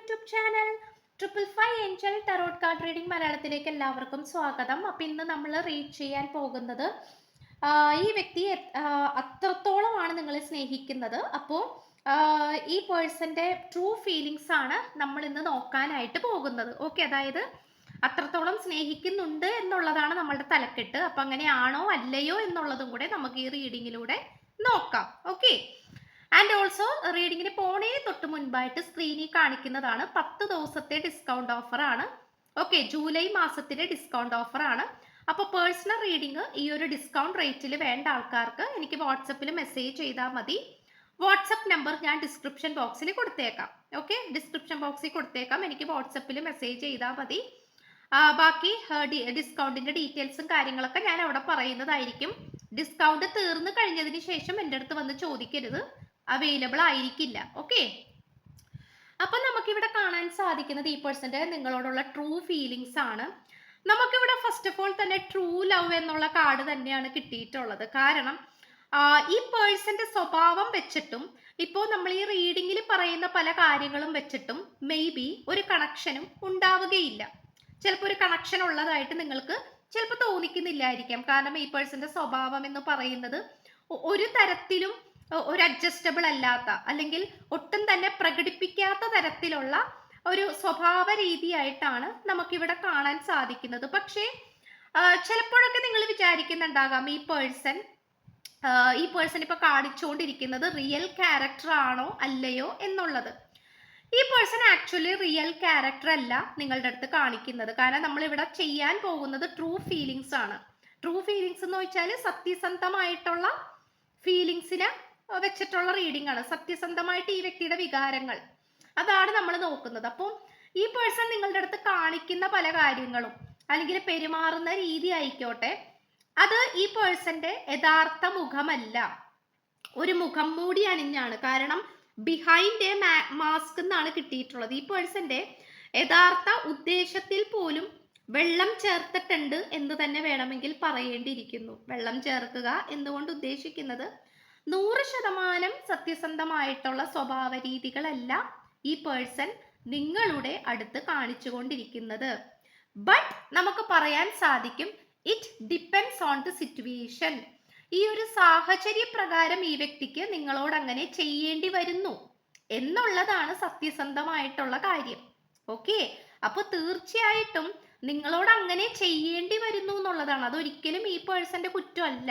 YouTube channel triple five angel tarot card reading മലയാളത്തിലേക്ക് എല്ലാവർക്കും സ്വാഗതം. അപ്പം ഇന്ന് നമ്മൾ റീഡ് ചെയ്യാൻ പോകുന്നത് ഈ വ്യക്തി അത്രത്തോളമാണ് നിങ്ങൾ സ്നേഹിക്കുന്നത്. അപ്പോൾ ഈ പേഴ്സന്റെ ട്രൂ ഫീലിങ്സ് ആണ് നമ്മൾ ഇന്ന് നോക്കാനായിട്ട് പോകുന്നത്. ഓക്കെ അതായത് അത്രത്തോളം സ്നേഹിക്കുന്നുണ്ട് എന്നുള്ളതാണ് നമ്മളുടെ തലക്കെട്ട്. അപ്പം അങ്ങനെയാണോ അല്ലയോ എന്നുള്ളതും കൂടെ നമുക്ക് ഈ റീഡിങ്ങിലൂടെ നോക്കാം. ഓക്കെ ആൻഡ് ഓൾസോ റീഡിങ്ങിന് പോണേ തൊട്ട് മുൻപായിട്ട് സ്ക്രീനിൽ കാണിക്കുന്നതാണ് പത്ത് ദിവസത്തെ ഡിസ്കൗണ്ട് ഓഫർ ആണ്. ഓക്കെ ജൂലൈ മാസത്തിലെ ഡിസ്കൗണ്ട് ഓഫർ ആണ്. അപ്പോൾ പേഴ്സണൽ റീഡിങ് ഈ ഒരു ഡിസ്കൗണ്ട് റേറ്റിൽ വേണ്ട ആൾക്കാർക്ക് എനിക്ക് വാട്സപ്പിൽ മെസ്സേജ് ചെയ്താൽ മതി. വാട്സപ്പ് നമ്പർ ഞാൻ ഡിസ്ക്രിപ്ഷൻ ബോക്സിൽ കൊടുത്തേക്കാം. ഓക്കെ ഡിസ്ക്രിപ്ഷൻ ബോക്സിൽ കൊടുത്തേക്കാം. എനിക്ക് വാട്സപ്പിൽ മെസ്സേജ് ചെയ്താൽ മതി. ബാക്കി ഡിസ്കൗണ്ടിന്റെ ഡീറ്റെയിൽസും കാര്യങ്ങളൊക്കെ ഞാൻ അവിടെ പറയുന്നതായിരിക്കും. ഡിസ്കൗണ്ട് തീർന്നു കഴിഞ്ഞതിന് ശേഷം എന്റെ അടുത്ത് വന്ന് ചോദിക്കരുത്. അവൈലബിൾ ആയിരിക്കില്ല. ഓക്കെ അപ്പൊ നമുക്കിവിടെ കാണാൻ സാധിക്കുന്നത് ഈ പേഴ്സന്റെ നിങ്ങളോടുള്ള ട്രൂ ഫീലിങ്സ് ആണ്. നമുക്കിവിടെ ഫസ്റ്റ് ഓഫ് ഓൾ തന്നെ ട്രൂ ലവ് എന്നുള്ള കാർഡ് തന്നെയാണ് കിട്ടിയിട്ടുള്ളത്. കാരണം ഈ പേഴ്സന്റെ സ്വഭാവം വെച്ചിട്ടും ഇപ്പോൾ നമ്മൾ ഈ റീഡിങ്ങിൽ പറയുന്ന പല കാര്യങ്ങളും വെച്ചിട്ടും മേ ബി ഒരു കണക്ഷനും ഉണ്ടാവുകയില്ല. ചിലപ്പോൾ ഒരു കണക്ഷൻ ഉള്ളതായിട്ട് നിങ്ങൾക്ക് ചിലപ്പോൾ തോന്നിക്കുന്നില്ലായിരിക്കാം. കാരണം ഈ പേഴ്സന്റെ സ്വഭാവം എന്ന് പറയുന്നത് ഒരു തരത്തിലും ഒരു അഡ്ജസ്റ്റബിൾ അല്ലാത്ത അല്ലെങ്കിൽ ഒട്ടും തന്നെ പ്രകടിപ്പിക്കാത്ത തരത്തിലുള്ള ഒരു സ്വഭാവ രീതിയായിട്ടാണ് നമുക്കിവിടെ കാണാൻ സാധിക്കുന്നത്. പക്ഷേ ചിലപ്പോഴൊക്കെ നിങ്ങൾ വിചാരിക്കുന്നുണ്ടാകാം ഈ പേഴ്സൺ ഈ പേഴ്സൺ ഇപ്പൊ കാണിച്ചുകൊണ്ടിരിക്കുന്നത് റിയൽ ക്യാരക്ടർ ആണോ അല്ലയോ എന്നുള്ളത്. ഈ പേഴ്സൺ ആക്ച്വലി റിയൽ ക്യാരക്ടർ അല്ല നിങ്ങളുടെ അടുത്ത് കാണിക്കുന്നത്. കാരണം നമ്മൾ ഇവിടെ ചെയ്യാൻ പോകുന്നത് ട്രൂ ഫീലിങ്സ് ആണ്. ട്രൂ ഫീലിങ്സ് എന്ന് വെച്ചാൽ സത്യസന്ധമായിട്ടുള്ള ഫീലിങ്സിനെ വെച്ചിട്ടുള്ള റീഡിംഗ് ആണ് സത്യസന്ധമായിട്ട് ഈ വ്യക്തിയുടെ വികാരങ്ങൾ. അതാണ് നമ്മൾ നോക്കുന്നത്. അപ്പം ഈ പേഴ്സൺ നിങ്ങളുടെ അടുത്ത് കാണിക്കുന്ന പല കാര്യങ്ങളും അല്ലെങ്കിൽ പെരുമാറുന്ന രീതി ആയിക്കോട്ടെ അത് ഈ പേഴ്സന്റെ യഥാർത്ഥ മുഖമല്ല. ഒരു മുഖം മൂടി അണിഞ്ഞാണ്. കാരണം ബിഹൈൻഡ് എ മാസ്ക് എന്നാണ് കിട്ടിയിട്ടുള്ളത്. ഈ പേഴ്സന്റെ യഥാർത്ഥ ഉദ്ദേശത്തിൽ പോലും വെള്ളം ചേർത്തിട്ടുണ്ട് എന്ന് തന്നെ വേണമെങ്കിൽ പറയേണ്ടിയിരിക്കുന്നു. വെള്ളം ചേർക്കുക എന്നുകൊണ്ട് ഉദ്ദേശിക്കുന്നത്? നൂറ് ശതമാനം സത്യസന്ധമായിട്ടുള്ള സ്വഭാവ രീതികളല്ല ഈ പേഴ്സൺ നിങ്ങളുടെ അടുത്ത് കാണിച്ചുകൊണ്ടിരിക്കുന്നത്. ബട്ട് നമുക്ക് പറയാൻ സാധിക്കും it depends on the situation ഈ ഒരു സാഹചര്യ പ്രകാരം ഈ വ്യക്തിക്ക് നിങ്ങളോട് അങ്ങനെ ചെയ്യേണ്ടി വരുന്നു എന്നുള്ളതാണ് സത്യസന്ധമായിട്ടുള്ള കാര്യം. ഓക്കെ അപ്പൊ തീർച്ചയായിട്ടും നിങ്ങളോട് അങ്ങനെ ചെയ്യേണ്ടി വരുന്നു എന്നുള്ളതാണ്. അതൊരിക്കലും ഈ പേഴ്സന്റെ കുറ്റമല്ല.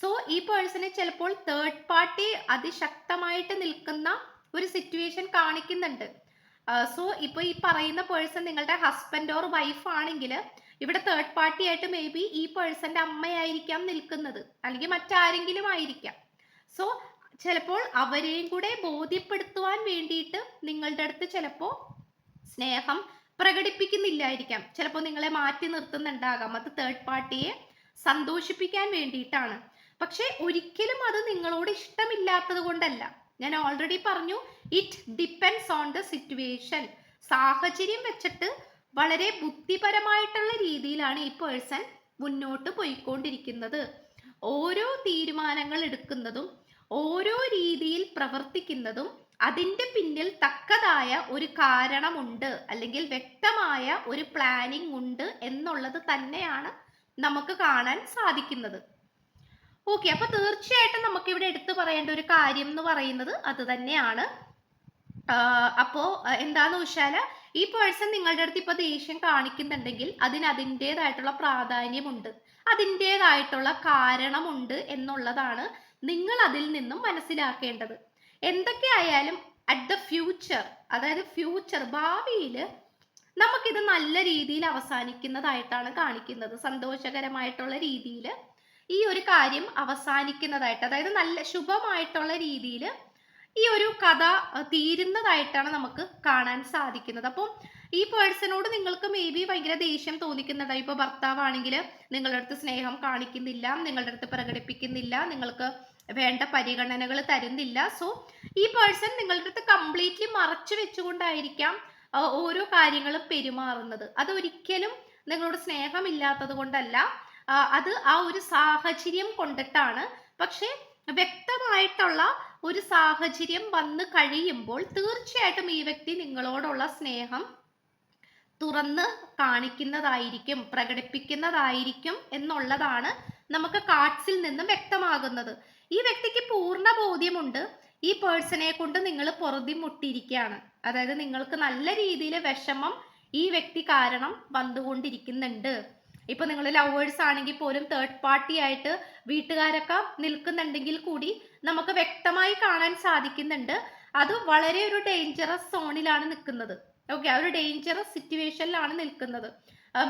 സോ ഈ പേഴ്സണെ ചിലപ്പോൾ തേർഡ് പാർട്ടി അതിശക്തമായിട്ട് നിൽക്കുന്ന ഒരു സിറ്റുവേഷൻ കാണിക്കുന്നുണ്ട്. സോ ഇപ്പൊ ഈ പറയുന്ന പേഴ്സൺ നിങ്ങളുടെ ഹസ്ബൻഡ് ഓർ വൈഫ് ആണെങ്കിൽ ഇവിടെ തേർഡ് പാർട്ടി ആയിട്ട് മേ ബി ഈ പേഴ്സന്റെ അമ്മയായിരിക്കാം നിൽക്കുന്നത്. അല്ലെങ്കിൽ മറ്റാരെങ്കിലും ആയിരിക്കാം. സോ ചിലപ്പോൾ അവരെയും കൂടെ ബോധ്യപ്പെടുത്തുവാൻ വേണ്ടിയിട്ട് നിങ്ങളുടെ അടുത്ത് ചിലപ്പോൾ സ്നേഹം പ്രകടിപ്പിക്കുന്നില്ലായിരിക്കാം. ചിലപ്പോൾ നിങ്ങളെ മാറ്റി നിർത്തുന്നുണ്ടാകാം. അത് തേർഡ് പാർട്ടിയെ സന്തോഷിപ്പിക്കാൻ വേണ്ടിയിട്ടാണ്. പക്ഷെ ഒരിക്കലും അത് നിങ്ങളോട് ഇഷ്ടമില്ലാത്തത് കൊണ്ടല്ല. ഞാൻ ഓൾറെഡി പറഞ്ഞു it depends on the situation സാഹചര്യം വെച്ചിട്ട് വളരെ ബുദ്ധിപരമായിട്ടുള്ള രീതിയിലാണ് ഈ പേഴ്സൺ മുന്നോട്ട് പോയിക്കൊണ്ടിരിക്കുന്നത്. ഓരോ തീരുമാനങ്ങൾ എടുക്കുന്നതും ഓരോ രീതിയിൽ പ്രവർത്തിക്കുന്നതും അതിന്റെ പിന്നിൽ തക്കതായ ഒരു കാരണമുണ്ട് അല്ലെങ്കിൽ വ്യക്തമായ ഒരു പ്ലാനിംഗ് ഉണ്ട് എന്നുള്ളത് തന്നെയാണ് നമുക്ക് കാണാൻ സാധിക്കുന്നത്. ഓക്കെ അപ്പൊ തീർച്ചയായിട്ടും നമുക്ക് ഇവിടെ എടുത്തു പറയേണ്ട ഒരു കാര്യം എന്ന് പറയുന്നത് അത് തന്നെയാണ്. അപ്പോ എന്താന്ന് വെച്ചാൽ ഈ പേഴ്സൺ നിങ്ങളുടെ അടുത്ത് ഇപ്പൊ ദേഷ്യം കാണിക്കുന്നുണ്ടെങ്കിൽ അതിന് അതിന്റെതായിട്ടുള്ള പ്രാധാന്യമുണ്ട്. അതിന്റെതായിട്ടുള്ള കാരണമുണ്ട് എന്നുള്ളതാണ് നിങ്ങൾ അതിൽ നിന്നും മനസ്സിലാക്കേണ്ടത്. എന്തൊക്കെ ആയാലും അറ്റ് ദ ഫ്യൂച്ചർ അതായത് ഫ്യൂച്ചർ ഭാവിയിൽ നമുക്കിത് നല്ല രീതിയിൽ അവസാനിക്കുന്നതായിട്ടാണ് കാണിക്കുന്നത്. സന്തോഷകരമായിട്ടുള്ള രീതിയിൽ ഈ ഒരു കാര്യം അവസാനിക്കുന്നതായിട്ട് അതായത് നല്ല ശുഭമായിട്ടുള്ള രീതിയിൽ ഈ ഒരു കഥ തീരുന്നതായിട്ടാണ് നമുക്ക് കാണാൻ സാധിക്കുന്നത്. അപ്പം ഈ പേഴ്സണോട് നിങ്ങൾക്ക് മേ ബി ഭയങ്കര ദേഷ്യം തോന്നിക്കുന്നുണ്ടാവും ഇപ്പോൾ ഭർത്താവാണെങ്കിൽ നിങ്ങളുടെ അടുത്ത് സ്നേഹം കാണിക്കുന്നില്ല നിങ്ങളുടെ അടുത്ത് പ്രകടിപ്പിക്കുന്നില്ല നിങ്ങൾക്ക് വേണ്ട പരിഗണനകൾ തരുന്നില്ല. സോ ഈ പേഴ്സൺ നിങ്ങളുടെ അടുത്ത് കംപ്ലീറ്റ്ലി മറച്ചു വെച്ചുകൊണ്ടായിരിക്കാം ഓരോ കാര്യങ്ങളും പെരുമാറുന്നത്. അതൊരിക്കലും നിങ്ങളോട് സ്നേഹമില്ലാത്തത് കൊണ്ടല്ല. അത് ആ ഒരു സാഹചര്യം കൊണ്ടിട്ടാണ്. പക്ഷെ വ്യക്തമായിട്ടുള്ള ഒരു സാഹചര്യം വന്ന് കഴിയുമ്പോൾ തീർച്ചയായിട്ടും ഈ വ്യക്തി നിങ്ങളോടുള്ള സ്നേഹം തുറന്ന് കാണിക്കുന്നതായിരിക്കും പ്രകടിപ്പിക്കുന്നതായിരിക്കും എന്നുള്ളതാണ് നമുക്ക് കാർഡ്സിൽ നിന്നും വ്യക്തമാകുന്നത്. ഈ വ്യക്തിക്ക് പൂർണ ബോധ്യമുണ്ട്. ഈ പേഴ്സണെ കൊണ്ട് നിങ്ങൾ പൊറുതിമുട്ടിയിരിക്കുകയാണ്. അതായത് നിങ്ങൾക്ക് നല്ല രീതിയിൽ വിഷമം ഈ വ്യക്തി കാരണം വന്നുകൊണ്ടിരിക്കുന്നുണ്ട്. ഇപ്പൊ നിങ്ങൾ ലവേഴ്സ് ആണെങ്കിൽ പോലും തേർഡ് പാർട്ടി ആയിട്ട് വീട്ടുകാരൊക്കെ നിൽക്കുന്നുണ്ടെങ്കിൽ കൂടി നമുക്ക് വ്യക്തമായി കാണാൻ സാധിക്കുന്നുണ്ട്. അത് വളരെ ഒരു ഡേഞ്ചറസ് സോണിലാണ് നിൽക്കുന്നത്. ഓക്കെ ആ ഒരു ഡേഞ്ചറസ് സിറ്റുവേഷനിലാണ് നിൽക്കുന്നത്.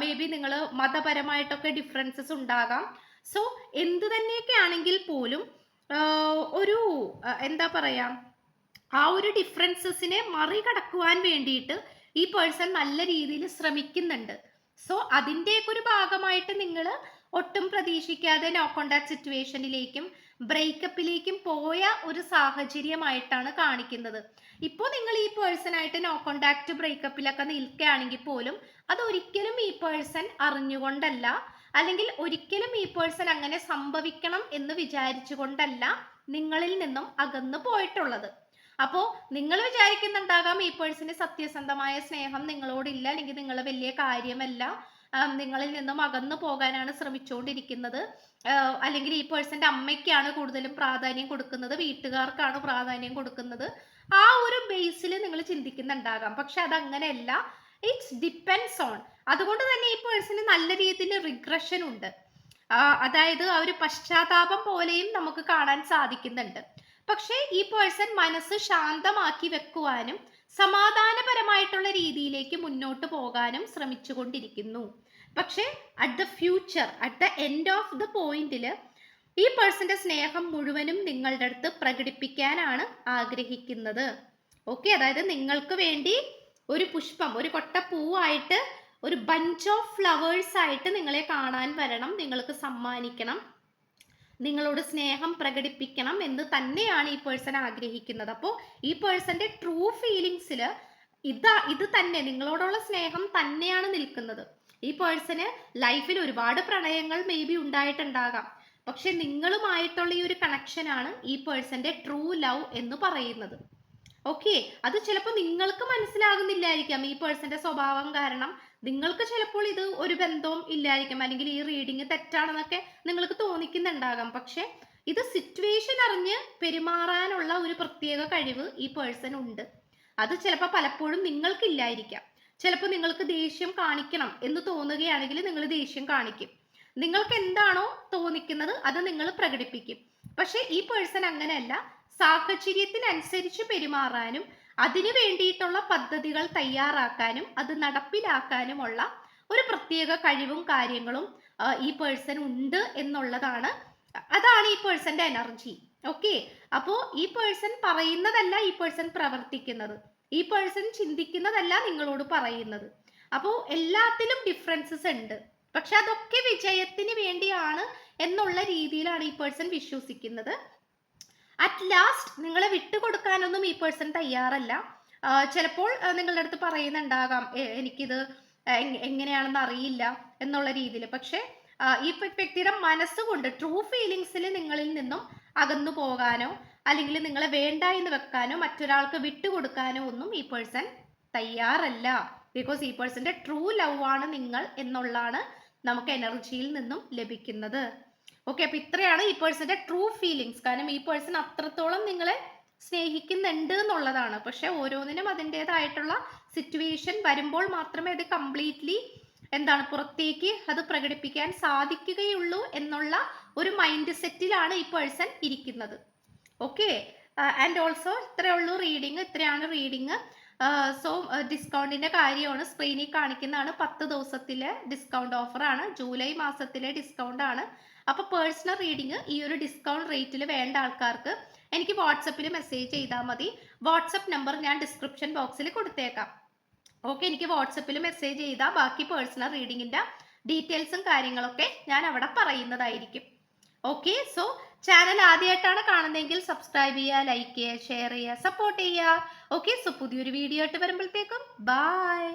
മേ ബി നിങ്ങൾ മതപരമായിട്ടൊക്കെ ഡിഫറൻസസ് ഉണ്ടാകാം. സോ എന്തു തന്നെയൊക്കെ ആണെങ്കിൽ പോലും ഒരു എന്താ പറയാ ആ ഒരു ഡിഫറൻസസിനെ മറികടക്കുവാൻ വേണ്ടിയിട്ട് ഈ പേഴ്സൺ നല്ല രീതിയിൽ ശ്രമിക്കുന്നുണ്ട്. സോ അതിന്റെയൊക്കെ ഒരു ഭാഗമായിട്ട് നിങ്ങൾ ഒട്ടും പ്രതീക്ഷിക്കാതെ നോ കോണ്ടാക്ട് സിറ്റുവേഷനിലേക്കും ബ്രേക്കപ്പിലേക്കും പോയ ഒരു സാഹചര്യമായിട്ടാണ് കാണിക്കുന്നത്. ഇപ്പോൾ നിങ്ങൾ ഈ പേഴ്സണായിട്ട് നോ കോണ്ടാക്ട് ബ്രേക്കപ്പിലൊക്കെ നിൽക്കുകയാണെങ്കിൽ പോലും അതൊരിക്കലും ഈ പേഴ്സൺ അറിഞ്ഞുകൊണ്ടല്ല അല്ലെങ്കിൽ ഒരിക്കലും ഈ പേഴ്സൺ അങ്ങനെ സംഭവിക്കണം എന്ന് വിചാരിച്ചുകൊണ്ടല്ല നിങ്ങളിൽ നിന്നും അകന്നു പോയിട്ടുള്ളത്. അപ്പോൾ നിങ്ങൾ വിചാരിക്കുന്നുണ്ടാകാം ഈ പേഴ്സന് സത്യസന്ധമായ സ്നേഹം നിങ്ങളോടില്ല അല്ലെങ്കിൽ നിങ്ങൾ വലിയ കാര്യമല്ല നിങ്ങളിൽ നിന്നും അകന്നു പോകാനാണ് ശ്രമിച്ചുകൊണ്ടിരിക്കുന്നത്. അല്ലെങ്കിൽ ഈ പേഴ്സന്റെ അമ്മയ്ക്കാണ് കൂടുതലും പ്രാധാന്യം കൊടുക്കുന്നത് വീട്ടുകാർക്കാണ് പ്രാധാന്യം കൊടുക്കുന്നത്. ആ ഒരു ബേസിൽ നിങ്ങൾ ചിന്തിക്കുന്നുണ്ടാകാം. പക്ഷെ അതങ്ങനെയല്ല. ഇറ്റ്സ് ഡിപ്പെൻസ് ഓൺ അതുകൊണ്ട് തന്നെ ഈ പേഴ്സന് നല്ല രീതിയിൽ റിഗ്രഷൻ ഉണ്ട്. അതായത് ആ ഒരു പശ്ചാത്താപം പോലെയും നമുക്ക് കാണാൻ സാധിക്കുന്നുണ്ട്. പക്ഷേ ഈ പേഴ്സൺ മനസ്സ് ശാന്തമാക്കി വെക്കുവാനും സമാധാനപരമായിട്ടുള്ള രീതിയിലേക്ക് മുന്നോട്ട് പോകാനും ശ്രമിച്ചുകൊണ്ടിരിക്കുന്നു. പക്ഷേ at the future at the end of the പോയിന്റിൽ ഈ പേഴ്സന്റെ സ്നേഹം മുഴുവനും നിങ്ങളുടെ അടുത്ത് പ്രകടിപ്പിക്കാനാണ് ആഗ്രഹിക്കുന്നത്. ഓക്കെ അതായത് നിങ്ങൾക്ക് വേണ്ടി ഒരു പുഷ്പം ഒരു കൊട്ട പൂവായിട്ട് ഒരു ബഞ്ച് ഓഫ് ഫ്ലവേഴ്സ് ആയിട്ട് നിങ്ങളെ കാണാൻ വരണം നിങ്ങൾക്ക് സമ്മാനിക്കണം. നിങ്ങളോട് സ്നേഹം പ്രകടിപ്പിക്കണം എന്ന് തന്നെയാണ് ഈ പേഴ്സൺ ആഗ്രഹിക്കുന്നത്. അപ്പോൾ ഈ പേഴ്സന്റെ ട്രൂ ഫീലിങ്സിൽ ഇതാ ഇത് തന്നെ നിങ്ങളോടുള്ള സ്നേഹം തന്നെയാണ് നിൽക്കുന്നത്. ഈ പേഴ്സന് ലൈഫിൽ ഒരുപാട് പ്രണയങ്ങൾ മേ ബി ഉണ്ടായിട്ടുണ്ടാകാം. പക്ഷെ നിങ്ങളുമായിട്ടുള്ള ഈ ഒരു കണക്ഷനാണ് ഈ പേഴ്സന്റെ ട്രൂ ലവ് എന്ന് പറയുന്നത്. ഓക്കെ അത് ചിലപ്പോൾ നിങ്ങൾക്ക് മനസ്സിലാകുന്നില്ലായിരിക്കാം ഈ പേഴ്സന്റെ സ്വഭാവം കാരണം നിങ്ങൾക്ക് ചിലപ്പോൾ ഇത് ഒരു ബന്ധവും ഇല്ലായിരിക്കും. അല്ലെങ്കിൽ ഈ റീഡിങ് തെറ്റാണെന്നൊക്കെ നിങ്ങൾക്ക് തോന്നിക്കുന്നുണ്ടാകാം. പക്ഷെ ഇത് സിറ്റുവേഷൻ അറിഞ്ഞ് പെരുമാറാനുള്ള ഒരു പ്രത്യേക കഴിവ് ഈ പേഴ്സൺ ഉണ്ട്. അത് ചിലപ്പോൾ പലപ്പോഴും നിങ്ങൾക്കില്ലായിരിക്കാം. ചിലപ്പോൾ നിങ്ങൾക്ക് ദേഷ്യം കാണിക്കണം എന്ന് തോന്നുകയാണെങ്കിൽ നിങ്ങൾ ദേഷ്യം കാണിക്കും. നിങ്ങൾക്ക് എന്താണോ തോന്നിക്കുന്നത് അത് നിങ്ങൾ പ്രകടിപ്പിക്കും. പക്ഷെ ഈ പേഴ്സൺ അങ്ങനെയല്ല. സാഹചര്യത്തിനനുസരിച്ച് പെരുമാറാനും അതിനു വേണ്ടിയിട്ടുള്ള പദ്ധതികൾ തയ്യാറാക്കാനും അത് നടപ്പിലാക്കാനുമുള്ള ഒരു പ്രത്യേക കഴിവും കാര്യങ്ങളും ഈ പേഴ്സൺ ഉണ്ട് എന്നുള്ളതാണ്. അതാണ് ഈ പേഴ്സന്റെ എനർജി. ഓക്കെ? അപ്പോ ഈ പേഴ്സൺ പറയുന്നതല്ല ഈ പേഴ്സൺ പ്രവർത്തിക്കുന്നത്. ഈ പേഴ്സൺ ചിന്തിക്കുന്നതല്ല നിങ്ങളോട് പറയുന്നത്. അപ്പോ എല്ലാത്തിലും ഡിഫറൻസസ് ഉണ്ട്. പക്ഷെ അതൊക്കെ വിജയത്തിന് വേണ്ടിയാണ് എന്നുള്ള രീതിയിലാണ് ഈ പേഴ്സൺ വിശ്വസിക്കുന്നത്. അറ്റ് ലാസ്റ്റ് നിങ്ങളെ വിട്ടുകൊടുക്കാനൊന്നും ഈ പേഴ്സൺ തയ്യാറല്ല. ചിലപ്പോൾ നിങ്ങളുടെ അടുത്ത് പറയുന്നുണ്ടാകാം എനിക്കിത് എങ്ങനെയാണെന്ന് അറിയില്ല എന്നുള്ള രീതിയിൽ. പക്ഷേ ഈ വ്യക്തിയുടെ മനസ്സുകൊണ്ട് ട്രൂ ഫീലിങ്സിൽ നിങ്ങളിൽ നിന്നും അകന്നു പോകാനോ അല്ലെങ്കിൽ നിങ്ങളെ വേണ്ട എന്ന് വെക്കാനോ മറ്റൊരാൾക്ക് വിട്ടുകൊടുക്കാനോ ഒന്നും ഈ പേഴ്സൺ തയ്യാറല്ല. ബിക്കോസ് ഈ പേഴ്സന്റെ ട്രൂ ലവ് ആണ് നിങ്ങൾ എന്നുള്ളതാണ് നമുക്ക് എനർജിയിൽ നിന്നും ലഭിക്കുന്നത്. ഓക്കെ അപ്പൊ ഇത്രയാണ് ഈ പേഴ്സന്റെ ട്രൂ ഫീലിങ്സ് കാരണം ഈ പേഴ്സൺ അത്രത്തോളം നിങ്ങളെ സ്നേഹിക്കുന്നുണ്ട് എന്നുള്ളതാണ്. പക്ഷെ ഓരോന്നിനും അതിന്റെതായിട്ടുള്ള സിറ്റുവേഷൻ വരുമ്പോൾ മാത്രമേ അത് കംപ്ലീറ്റ്ലി എന്താണ് പുറത്തേക്ക് അത് പ്രകടിപ്പിക്കാൻ സാധിക്കുകയുള്ളൂ എന്നുള്ള ഒരു മൈൻഡ് സെറ്റിലാണ് ഈ പേഴ്സൺ ഇരിക്കുന്നത്. ഓക്കെ ആൻഡ് ഓൾസോ ഇത്രയേ ഉള്ളൂ റീഡിങ് ഇത്രയാണ് റീഡിങ് സോ ഡിസ്കൗണ്ടിന്റെ കാര്യമാണ് സ്ക്രീനിൽ കാണിക്കുന്നതാണ്. പത്ത് ദിവസത്തിലെ ഡിസ്കൗണ്ട് ഓഫറാണ് ജൂലൈ മാസത്തിലെ ഡിസ്കൗണ്ട് ആണ്. അപ്പോൾ പേഴ്സണൽ റീഡിങ് ഈ ഒരു ഡിസ്കൗണ്ട് റേറ്റിൽ വേണ്ട ആൾക്കാർക്ക് എനിക്ക് വാട്സപ്പിൽ മെസ്സേജ് ചെയ്താൽ മതി. വാട്സപ്പ് നമ്പർ ഞാൻ ഡിസ്ക്രിപ്ഷൻ ബോക്സിൽ കൊടുത്തേക്കാം. ഓക്കെ എനിക്ക് വാട്സപ്പിൽ മെസ്സേജ് ചെയ്താൽ ബാക്കി പേഴ്സണൽ റീഡിങ്ങിന്റെ ഡീറ്റെയിൽസും കാര്യങ്ങളൊക്കെ ഞാൻ അവിടെ പറയുന്നതായിരിക്കും. ഓക്കെ സോ ചാനൽ ആദ്യമായിട്ടാണ് കാണുന്നതെങ്കിൽ സബ്സ്ക്രൈബ് ചെയ്യുക ലൈക്ക് ചെയ്യുക ഷെയർ ചെയ്യുക സപ്പോർട്ട് ചെയ്യുക. ഓക്കെ സോ പുതിയൊരു വീഡിയോ ആയിട്ട് വരുമ്പോഴത്തേക്കും ബായ്